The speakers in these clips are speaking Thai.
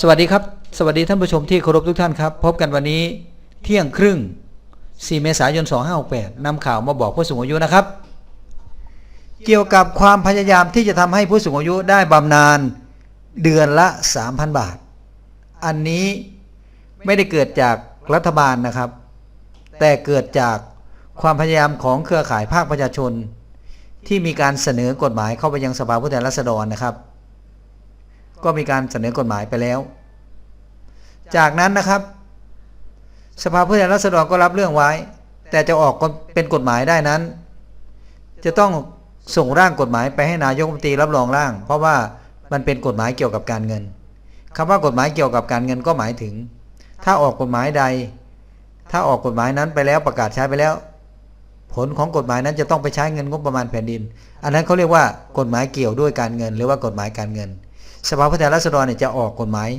สวัสดีครับ สวัสดีท่านผู้ชมที่เคารพทุกท่านครับ พบกันวันนี้เที่ยงครึ่ง 4 เมษายน 2568นำข่าวมาบอกผู้สูงอายุนะครับ เกี่ยวกับความพยายามที่จะทำให้ผู้สูงอายุได้บำนาญเดือนละ 3,000 บาท อันนี้ไม่ได้เกิดจากรัฐบาลนะครับ แต่เกิดจากความพยายามของเครือข่ายภาคประชาชน ที่มีการเสนอกฎหมายเข้าไปยังสภาผู้แทนราษฎรนะครับ ก็มีการเสนอกฎหมายไปแล้ว จากนั้นนะครับ สภาผู้แทนราษฎรก็รับเรื่องไว้ แต่จะออกเป็นกฎหมายได้นั้น จะต้องส่งร่างกฎหมายไปให้นายกรัฐมนตรีรับรองร่าง เพราะว่ามันเป็นกฎหมายเกี่ยวกับการเงินคำว่ากฎหมายเกี่ยวกับการเงินก็หมายถึง ถ้าออกกฎหมายใด ถ้าออกกฎหมายนั้นไปแล้วประกาศใช้ไปแล้ว ผลของกฎหมายนั้นจะต้องไปใช้เงินงบประมาณแผ่นดิน อันนั้นเขาเรียกว่ากฎหมายเกี่ยวด้วยการเงิน หรือว่ากฎหมายการเงิน สภาผู้แทนราษฎรเนี่ยจะออกกฎหมาย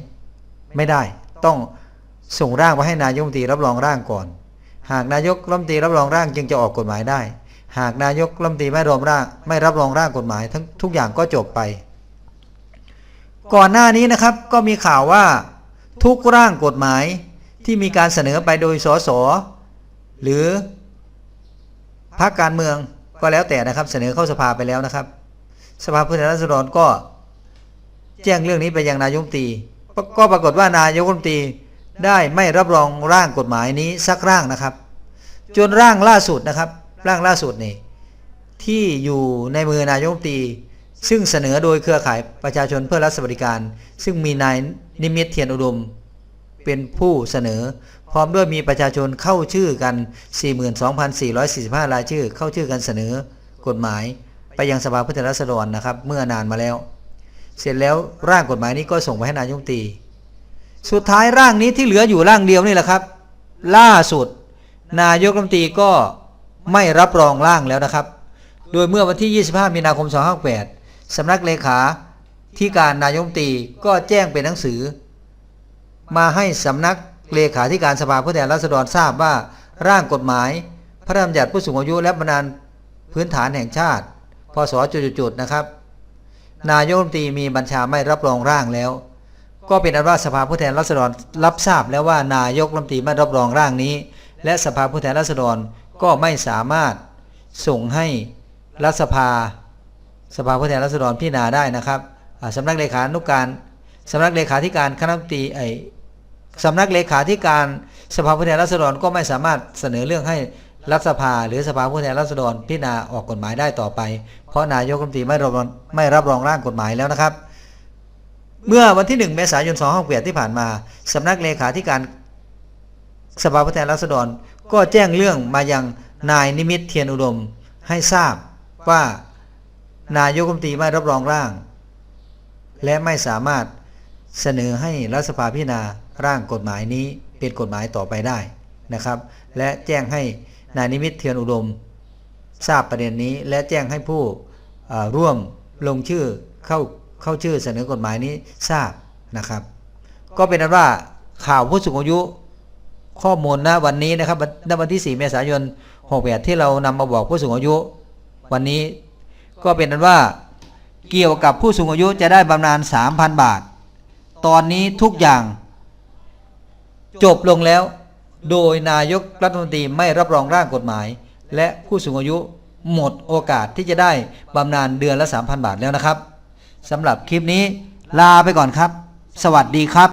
ไม่ได้ ต้องส่งร่างไปให้นายกรัฐมนตรีรับรองร่างก่อน หากนายกรัฐมนตรีรับรองร่างจึงจะออกกฎหมายได้ หากนายกรัฐมนตรีไม่รวมร่างไม่รับรองร่างกฎหมาย ทั้งทุกอย่างก็จบไป ก่อนหน้านี้นะครับก็มีข่าวว่าทุกร่างกฎหมายที่มีการเสนอไปโดยสสหรือพรรคการเมืองก็แล้วแต่นะครับ เสนอเข้าสภาไปแล้วนะครับ สภาผู้แทนราษฎรก็ แจ้งเรื่องนี้ไปยังนายกรัฐมนตรีก็ปรากฏว่านายกรัฐมนตรีได้ไม่รับรองร่างกฎหมายนี้สักร่างนะครับ จนร่างล่าสุดนะครับ ร่างล่าสุดนี่ที่อยู่ในมือนายกรัฐมนตรีซึ่งเสนอโดยเครือข่ายประชาชนเพื่อรัฐสวัสดิการ ซึ่งมีนายนิมิตเทียนอุดม เป็นผู้เสนอ พร้อมด้วยมีประชาชนเข้าชื่อกัน 42,445 รายชื่อ เข้าชื่อกันเสนอกฎหมาย ไปยังสภาผู้แทนราษฎรนะครับ เมื่อนานมาแล้ว เสร็จแล้วร่างกฎหมายนี้ก็ส่งไปให้นายกรัฐมตรี สุดท้ายร่างนี้ที่เหลืออยู่ร่างเดียวนี่แหละครับ ล่าสุด นายกรัฐมนตรีก็ไม่รับรองร่างแล้วนะครับ โดยเมื่อวันที่ 25 มีนาคม 2568สำนักเลขาที่การนายกรัฐมนตรีก็แจ้งเป็นหนังสือ มาให้สำนักเลขาธิการสภาผู้แทนราษฎรทราบว่าร่างกฎหมาย พระราชบัญญัติผู้สูงอายุและบำนาพื้นฐานแห่งชาติ พศจุดๆนะครับ นายกรัฐมนตรีมีบัญชาไม่รับรองร่างแล้ว ก็เป็นอันว่าสภาผู้แทนราษฎรรับทราบแล้วว่านายกรัฐมนตรีไม่รับรองร่างนี้ และสภาผู้แทนราษฎรก็ไม่สามารถส่งให้รัฐสภา สภาผู้แทนราษฎรพิจารณาได้นะครับอ่าสำนักเลขานุการสำนักเลขาธิการคณะรัฐมนตรีไอสำนักเลขาธิการสภาผู้แทนราษฎรก็ไม่สามารถเสนอเรื่องให้ รัฐสภาหรือสภาผู้แทนราษฎรพิจารณาออกกฎหมายได้ต่อไป เพราะนายกรัฐมนตรีไม่รับรองไม่รับรองร่างกฎหมายแล้วนะครับ เมื่อวันที่ 1 เมษายน2568ที่ผ่านมาสำนักเลขาธิการสภาผู้แทนราษฎร ก็แจ้งเรื่องมายังนายนิมิตเทียนอุดมให้ทราบว่านายกรัฐมนตรีไม่รับรองร่าง และไม่สามารถเสนอให้รัฐสภาพิจารณาร่างกฎหมายนี้เป็นกฎหมายต่อไปได้นะครับ และแจ้งให้ นายนิมิตเทียนอุดม ทราบประเด็นนี้และแจ้งให้ผู้ร่วมลงชื่อเข้าเข้าชื่อเสนอกฎหมายนี้ทราบนะครับ ก็เป็นนั้นว่าข่าวผู้สูงอายุข้อมูลณวันนี้นะครับณวันที่ 4 เมษายน 68 ที่เรานำมาบอกผู้สูงอายุ วันนี้ก็เป็นนั้นว่าเกี่ยวกับผู้สูงอายุจะได้บำนาญ 3,000 บาท ตอนนี้ทุกอย่างจบลงแล้ว โดยนายกรัฐมนตรีไม่รับรองร่างกฎหมาย และผู้สูงอายุหมดโอกาสที่จะได้บำนาญเดือนละ 3,000 บาทแล้วนะครับสำหรับคลิปนี้ลาไปก่อนครับ สวัสดีครับ